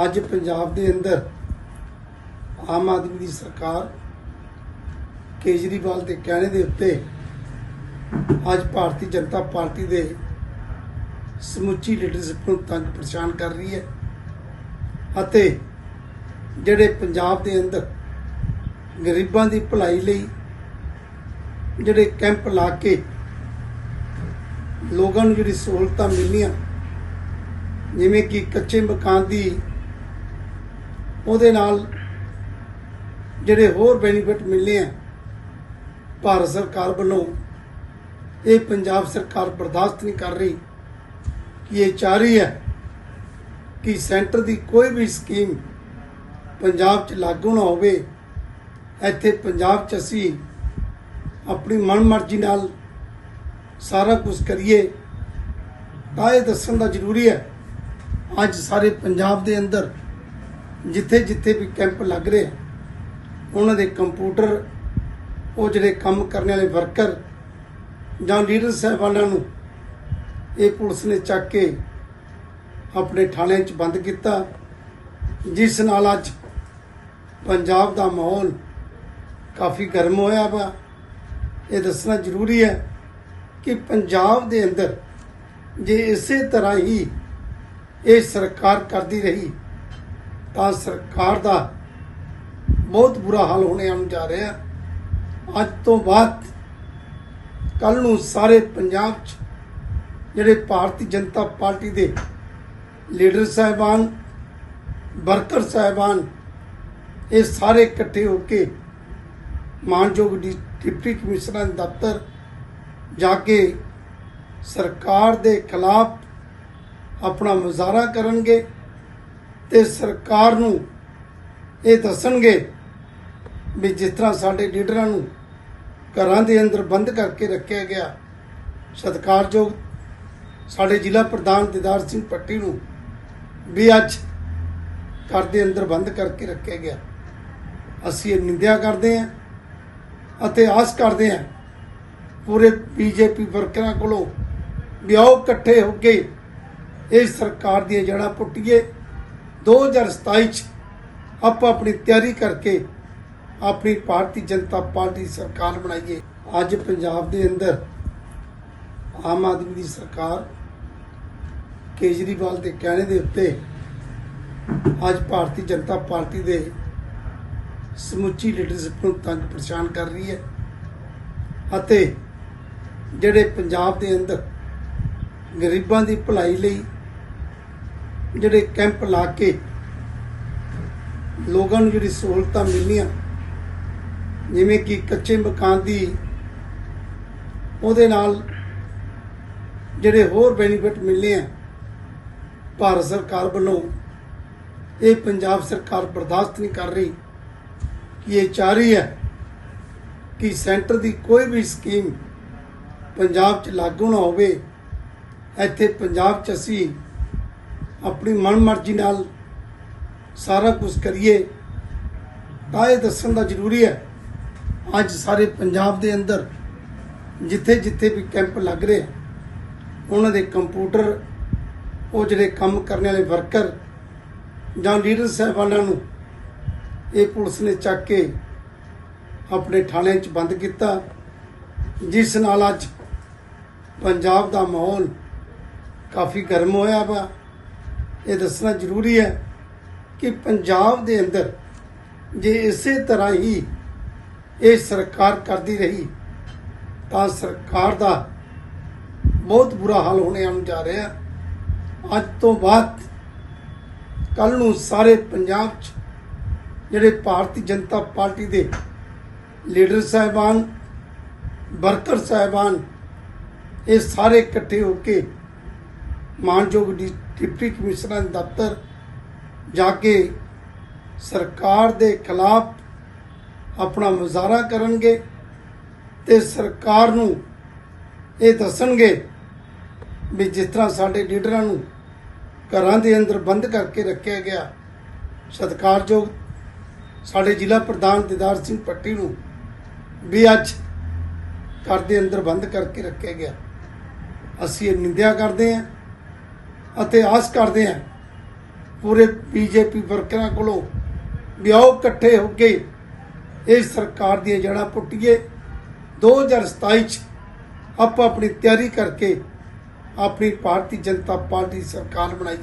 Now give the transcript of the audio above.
ਅੱਜ ਪੰਜਾਬ ਦੇ ਅੰਦਰ ਆਮ ਆਦਮੀ ਦੀ ਸਰਕਾਰ ਕੇਜਰੀਵਾਲ ਦੇ ਕਹਿਣੇ ਦੇ ਉੱਤੇ ਅੱਜ ਭਾਰਤੀ ਜਨਤਾ ਪਾਰਟੀ ਦੇ ਸਮੁੱਚੀ ਲੀਡਰਸ਼ਿਪ ਨੂੰ ਤੰਗ ਪਰੇਸ਼ਾਨ ਕਰ ਰਹੀ ਹੈ ਅਤੇ ਜਿਹੜੇ ਪੰਜਾਬ ਦੇ ਅੰਦਰ ਗਰੀਬਾਂ ਦੀ ਭਲਾਈ ਲਈ ਜਿਹੜੇ ਕੈਂਪ ਲਾ ਕੇ ਲੋਕਾਂ ਨੂੰ ਜਿਹੜੀ ਸਹੂਲਤਾਂ ਮਿਲਣੀਆਂ, ਜਿਵੇਂ ਕਿ ਕੱਚੇ ਮਕਾਨ ਦੀ ਉਹਦੇ ਨਾਲ ਜਿਹੜੇ ਹੋਰ ਬੈਨੀਫਿਟ ਮਿਲਨੇ ਆ, ਭਾਰਤ ਸਰਕਾਰ ਵੱਲੋਂ, ਇਹ ਪੰਜਾਬ ਸਰਕਾਰ ਬਰਦਾਸ਼ਤ ਨਹੀਂ ਕਰ ਰਹੀ ਕਿ ਇਹ ਚਾਹ ਰਹੀ ਹੈ ਕਿ ਸੈਂਟਰ ਦੀ ਕੋਈ ਵੀ ਸਕੀਮ ਪੰਜਾਬ 'ਚ ਲਾਗੂ ਨਾ ਹੋਵੇ। ਇੱਥੇ ਪੰਜਾਬ 'ਚ ਅਸੀਂ ਆਪਣੀ ਮਨਮਰਜ਼ੀ ਨਾਲ ਸਾਰਾ ਕੁਝ ਕਰੀਏ। ਤਾਂ ਇਹ ਦੱਸਣ ਦਾ ਜ਼ਰੂਰੀ ਹੈ, ਅੱਜ ਸਾਰੇ ਪੰਜਾਬ ਦੇ ਅੰਦਰ ਜਿੱਥੇ ਜਿੱਥੇ ਵੀ ਕੈਂਪ ਲੱਗ ਰਹੇ ਉਹਨਾਂ ਦੇ ਕੰਪਿਊਟਰ, ਉਹ ਜਿਹੜੇ ਕੰਮ ਕਰਨ ਵਾਲੇ ਵਰਕਰ ਜਾਂ ਲੀਡਰ ਸਾਹਿਬਾਨਾਂ ਨੂੰ ਇਹ ਪੁਲਿਸ ਨੇ ਚੱਕ ਕੇ ਆਪਣੇ ਥਾਣਿਆਂ 'ਚ ਬੰਦ ਕੀਤਾ, ਜਿਸ ਨਾਲ ਅੱਜ ਪੰਜਾਬ ਦਾ ਮਾਹੌਲ ਕਾਫੀ ਗਰਮ ਹੋਇਆ ਵਾ। ਇਹ ਦੱਸਣਾ ਜ਼ਰੂਰੀ ਹੈ ਕਿ ਪੰਜਾਬ ਦੇ ਅੰਦਰ ਜੇ ਇਸੇ ਤਰ੍ਹਾਂ ਹੀ ਇਹ ਸਰਕਾਰ ਕਰਦੀ ਰਹੀ ਤਾਂ ਸਰਕਾਰ ਦਾ ਬਹੁਤ ਬੁਰਾ ਹਾਲ ਹੋਣੇ ਆਉਣ ਜਾ ਰਿਹਾ ਅੱਜ ਤੋਂ ਬਾਅਦ ਕੱਲ ਨੂੰ ਸਾਰੇ ਪੰਜਾਬ 'ਚ ਜਿਹੜੇ ਭਾਰਤੀ ਜਨਤਾ ਪਾਰਟੀ ਦੇ ਲੀਡਰ ਸਾਹਿਬਾਨ, ਵਰਕਰ ਸਾਹਿਬਾਨ, ਇਹ ਸਾਰੇ ਇਕੱਠੇ ਹੋ ਕੇ ਮਾਨਯੋਗ ਡੀ- ਡਿਪਟੀ ਕਮਿਸ਼ਨਰ ਦਫ਼ਤਰ ਜਾ ਕੇ ਸਰਕਾਰ ਦੇ ਖਿਲਾਫ ਆਪਣਾ ਮੁਜ਼ਾਹਰਾ ਕਰਨਗੇ। ਤੇ ਸਰਕਾਰ ਨੂੰ ਇਹ ਦੱਸਣਗੇ ਵੀ ਜਿਸ ਤਰ੍ਹਾਂ ਸਾਡੇ ਲੀਡਰਾਂ ਨੂੰ ਘਰਾਂ ਦੇ ਅੰਦਰ ਬੰਦ ਕਰਕੇ ਰੱਖਿਆ ਗਿਆ, ਸਤਿਕਾਰਯੋਗ ਸਾਡੇ ਜ਼ਿਲ੍ਹਾ ਪ੍ਰਧਾਨ ਦਿਦਾਰ ਸਿੰਘ ਪੱਟੀ ਨੂੰ ਵੀ ਅੱਜ ਘਰ ਦੇ ਅੰਦਰ ਬੰਦ ਕਰਕੇ ਰੱਖਿਆ ਗਿਆ। ਅਸੀਂ ਇਹ ਨਿੰਦਿਆ ਕਰਦੇ ਹਾਂ ਅਤੇ ਆਸ ਕਰਦੇ ਹਾਂ ਪੂਰੇ ਬੀਜੇਪੀ ਵਰਕਰਾਂ ਕੋਲੋਂ ਵੀ ਆਓ ਇਕੱਠੇ ਹੋ ਕੇ ਇਹ ਸਰਕਾਰ ਦੀਆਂ ਜੜ੍ਹਾਂ ਪੁੱਟੀਏ। 2027 ਚ ਆਪਾਂ ਆਪਣੀ ਤਿਆਰੀ ਕਰਕੇ ਆਪਣੀ ਭਾਰਤੀ ਜਨਤਾ ਪਾਰਟੀ ਸਰਕਾਰ ਬਣਾਈਏ। ਅੱਜ ਪੰਜਾਬ ਦੇ ਅੰਦਰ ਆਮ ਆਦਮੀ ਦੀ ਸਰਕਾਰ ਕੇਜਰੀਵਾਲ ਦੇ ਕਹਿਣੇ ਦੇ ਉੱਤੇ ਅੱਜ ਭਾਰਤੀ ਜਨਤਾ ਪਾਰਟੀ ਦੇ ਸਮੁੱਚੀ ਲੀਡਰਸ਼ਿਪ ਨੂੰ ਤੰਗ ਪਰੇਸ਼ਾਨ ਕਰ ਰਹੀ ਹੈ ਅਤੇ ਜਿਹੜੇ ਪੰਜਾਬ ਦੇ ਅੰਦਰ ਗਰੀਬਾਂ ਦੀ ਭਲਾਈ ਲਈ ਜਿਹੜੇ ਕੈਂਪ ਲਾ ਕੇ ਲੋਕਾਂ ਨੂੰ ਜਿਹੜੀ ਸਹੂਲਤਾਂ ਮਿਲਣੀਆਂ, ਜਿਵੇਂ ਕਿ ਕੱਚੇ ਮਕਾਨ ਦੀ, ਉਹਦੇ ਨਾਲ ਜਿਹੜੇ ਹੋਰ ਬੈਨੀਫਿਟ ਮਿਲਨੇ ਆ, ਭਾਰਤ ਸਰਕਾਰ ਵੱਲੋਂ, ਇਹ ਪੰਜਾਬ ਸਰਕਾਰ ਬਰਦਾਸ਼ਤ ਨਹੀਂ ਕਰ ਰਹੀ, ਕਿ ਇਹ ਚਾਹ ਰਹੀ ਹੈ ਕਿ ਸੈਂਟਰ ਦੀ ਕੋਈ ਵੀ ਸਕੀਮ ਪੰਜਾਬ 'ਚ ਲਾਗੂ ਨਾ ਹੋਵੇ। ਇੱਥੇ ਪੰਜਾਬ 'ਚ ਅਸੀਂ ਆਪਣੀ ਮਨਮਰਜ਼ੀ ਨਾਲ ਸਾਰਾ ਕੁਝ ਕਰੀਏ, ਤਾਂ ਇਹ ਦੱਸਣ ਦਾ ਜ਼ਰੂਰੀ ਹੈ। ਅੱਜ ਸਾਰੇ ਪੰਜਾਬ ਦੇ ਅੰਦਰ ਜਿੱਥੇ ਜਿੱਥੇ ਵੀ ਕੈਂਪ ਲੱਗ ਰਹੇ, ਉਹਨਾਂ ਦੇ ਕੰਪਿਊਟਰ, ਉਹ ਜਿਹੜੇ ਕੰਮ ਕਰਨ ਵਾਲੇ ਵਰਕਰ ਜਾਂ ਲੀਡਰ ਸਾਹਿਬਾਨਾਂ ਨੂੰ ਇਹ ਪੁਲਿਸ ਨੇ ਚੱਕ ਕੇ ਆਪਣੇ ਥਾਣਿਆਂ 'ਚ ਬੰਦ ਕੀਤਾ, ਜਿਸ ਨਾਲ ਅੱਜ ਪੰਜਾਬ ਦਾ ਮਾਹੌਲ ਕਾਫੀ ਗਰਮ ਹੋਇਆ ਵਾ। ਇਹ ਦੱਸਣਾ ਜ਼ਰੂਰੀ ਹੈ ਕਿ ਪੰਜਾਬ ਦੇ ਅੰਦਰ ਜੇ ਇਸੇ ਤਰ੍ਹਾਂ ਹੀ ਇਹ ਸਰਕਾਰ ਕਰਦੀ ਰਹੀ, ਤਾਂ ਸਰਕਾਰ ਦਾ ਬਹੁਤ ਬੁਰਾ ਹਾਲ ਹੋਣੇ ਆਉਣ ਜਾ ਰਿਹਾ ਅੱਜ ਤੋਂ ਬਾਅਦ ਕੱਲ ਨੂੰ ਸਾਰੇ ਪੰਜਾਬ 'ਚ ਜਿਹੜੇ ਭਾਰਤੀ ਜਨਤਾ ਪਾਰਟੀ ਦੇ ਲੀਡਰ ਸਾਹਿਬਾਨ, ਵਰਕਰ ਸਾਹਿਬਾਨ, ਇਹ ਸਾਰੇ ਇਕੱਠੇ ਹੋ ਕੇ ਮਾਨਯੋਗ ਡੀ- ਡਿਪਟੀ ਕਮਿਸ਼ਨਰ ਦੇ ਦਫ਼ਤਰ ਜਾ ਕੇ ਸਰਕਾਰ ਦੇ ਖਿਲਾਫ ਆਪਣਾ ਮੁਜ਼ਾਹਰਾ ਕਰਨਗੇ ਤੇ ਸਰਕਾਰ ਨੂੰ ਇਹ ਦੱਸਣਗੇ ਵੀ ਜਿਸ ਤਰ੍ਹਾਂ ਸਾਡੇ ਲੀਡਰਾਂ ਨੂੰ ਘਰਾਂ ਦੇ ਅੰਦਰ ਬੰਦ ਕਰਕੇ ਰੱਖਿਆ ਗਿਆ, ਸਤਿਕਾਰਯੋਗ ਸਾਡੇ ਜ਼ਿਲ੍ਹਾ ਪ੍ਰਧਾਨ ਦਿਦਾਰ ਸਿੰਘ ਪੱਟੀ ਨੂੰ ਵੀ ਅੱਜ ਘਰ ਦੇ ਅੰਦਰ ਬੰਦ ਕਰਕੇ ਰੱਖਿਆ ਗਿਆ। ਅਸੀਂ ਇਹ ਨਿੰਦਿਆ ਕਰਦੇ ਹਾਂ। ਅਤੇ ਆਸ ਕਰਦੇ ਹਾਂ ਪੂਰੇ ਬੀਜੇਪੀ ਵਰਕਰਾਂ ਕੋਲੋਂ ਵਿਆਹ ਇਕੱਠੇ ਹੋ ਕੇ ਇਹ ਸਰਕਾਰ ਦੀਆਂ ਜੜ੍ਹਾਂ ਪੁੱਟੀਏ। 2027 ਚ ਆਪਾਂ ਆਪਣੀ ਤਿਆਰੀ ਕਰਕੇ ਆਪਣੀ ਭਾਰਤੀ ਜਨਤਾ ਪਾਰਟੀ ਦੀ ਸਰਕਾਰ ਬਣਾਈਏ।